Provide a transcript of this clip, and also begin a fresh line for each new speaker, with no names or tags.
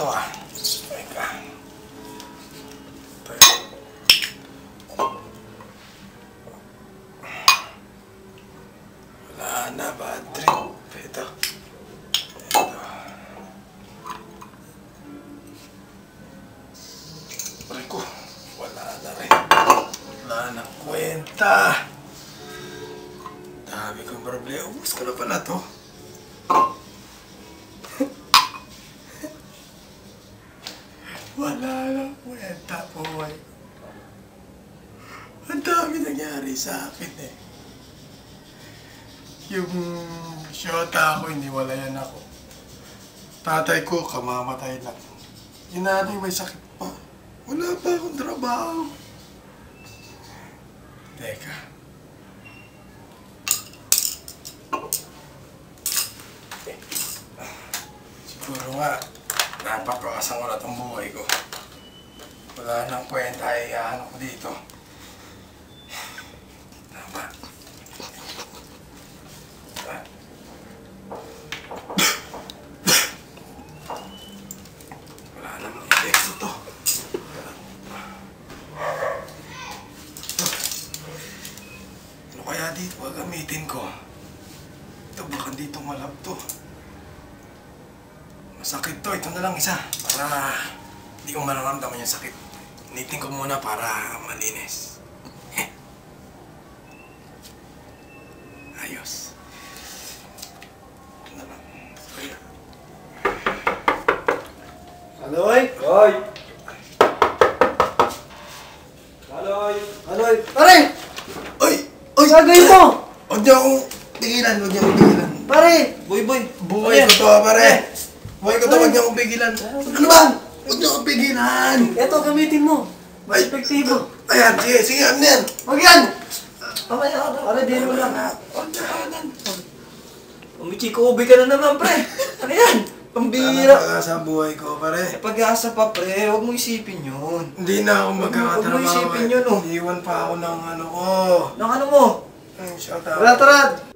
to ah. Teka. Teka. Wala na, trip. Ito. Ito. Ko, wala na rin. Wala na kwenta. Dami kong problema. Ubus ko na pala to. Wala na boy. Ang dami nangyari sa akin eh. Yung syota ako, hindi walayan ako. Tatay ko, kamamatay lang. Yung nanay may sakit pa. Wala pa akong trabaho. Teka. Siguro nga, napapakasang ko na itong buhay ko. Wala nang kwenta ay ano ko dito. Tama. Wala namang epekto to. Ano kaya dito gagamitin ko? Ito baka dito malab to. Masakit to. Ito na lang isa. Para hindi ko mararamdaman yung sakit. Initin ko muna para malinis. Ayos.
Aloy!
Hoy!
Aloy! Aloy! Pare!
Ay! Ay!
Gagawin mo!
Huwag niyo akong pigilan. Huwag niyo akong pigilan.
Pare! Boy, boy!
Buhay ko to, pare. Buhay ko to. Huwag niyo akong pigilan. Ano ba? Huwag niyo akong pigilan.
Ito, gamitin mo!
Ay,
Perspektibo!
Ayan, sige, sige, ano yan?
Huwag yan! Mamaya ka na. Pare, din mo lang.
Huwag niyo kanan.
Umichikubi ka na naman, pre! Ano yan?
Ano
Pambira!
ba sa buhay ko, pare?
Pag-asa pa, pre. Huwag mo isipin yun.
Hindi na ako
Huwag mo
magkakatrabaho.
isipin
eh.
yun, oh.
Iwan pa ako ng ano ko.
Nang ano mo?
Ay, shout out.
Tara, tara!